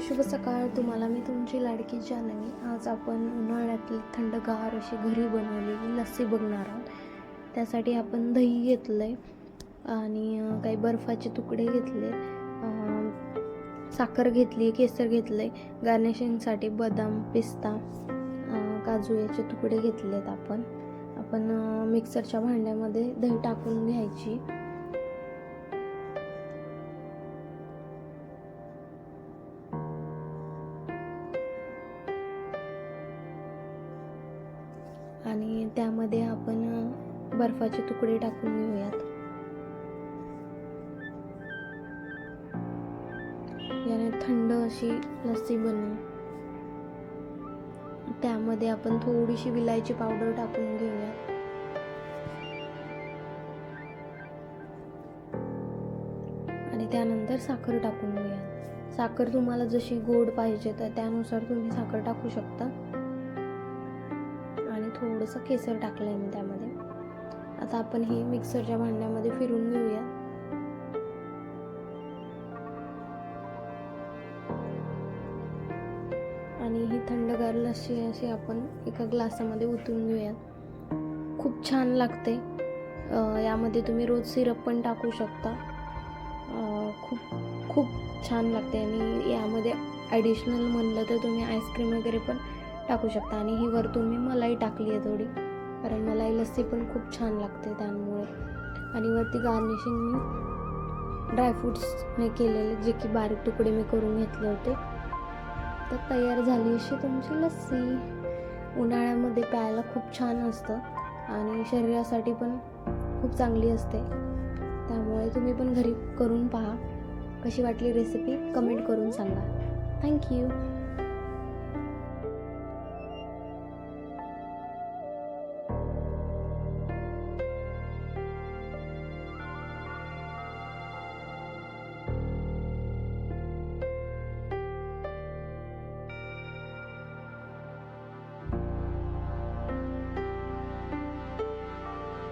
शुभ सकाळ. तुम्हाला मी तुमची लाडकी जानवी. आज आपण उन्हाळ्यातली थंडगार अशी घरी बनवलेली लस्सी बघणार आहोत. त्यासाठी आपण दही घेतलं आहे आणि काही बर्फाचे तुकडे घेतले साखर घेतली केसर घेतलं आहे गार्निशिंगसाठी बदाम पिस्ता काजू याचे तुकडे घेतलेत आपण. आपण मिक्सरच्या भांड्यामध्ये दही टाकून घ्यायची. आणि त्यामध्ये आपण बर्फाचे तुकडे टाकून घेऊयात. याने थंड अशी लस्सी बनवू त्यामध्ये आपण थोडीशी विलायची पावडर टाकून घेऊयात. आणि त्यानंतर साखर टाकून घेऊयात. साखर तुम्हाला जशी गोड पाहिजे तर त्यानुसार तुम्ही साखर टाकू शकता. थोडंसं केसर टाकलं आहे मी त्यामध्ये. आता आपण हे मिक्सरच्या भांड्यामध्ये फिरून घेऊया. आणि ही थंडगार लस्सी अशी आपण एका ग्लासामध्ये उतरून घेऊया. खूप छान लागते. यामध्ये तुम्ही रोज सिरप पण टाकू शकता. खूप खूप छान लागते. आणि यामध्ये ॲडिशनल म्हणलं तर तुम्ही आईस्क्रीम वगैरे पण टाकू शकता. आणि ही वरतून मी मलाई टाकली आहे थोडी. कारण मलाई लस्सी पण खूप छान लागते त्यामुळे. आणि वरती गार्निशिंग मी ड्रायफ्रूट्सने केलेले जे की बारीक तुकडे मी करून घेतले होते. तर तयार झाली अशी तुमची लस्सी. उन्हाळ्यामध्ये प्यायला खूप छान असतं आणि शरीरासाठी पण खूप चांगली असते. त्यामुळे तुम्ही पण घरी करून पहा. कशी वाटली रेसिपी कमेंट करून सांगा. थँक्यू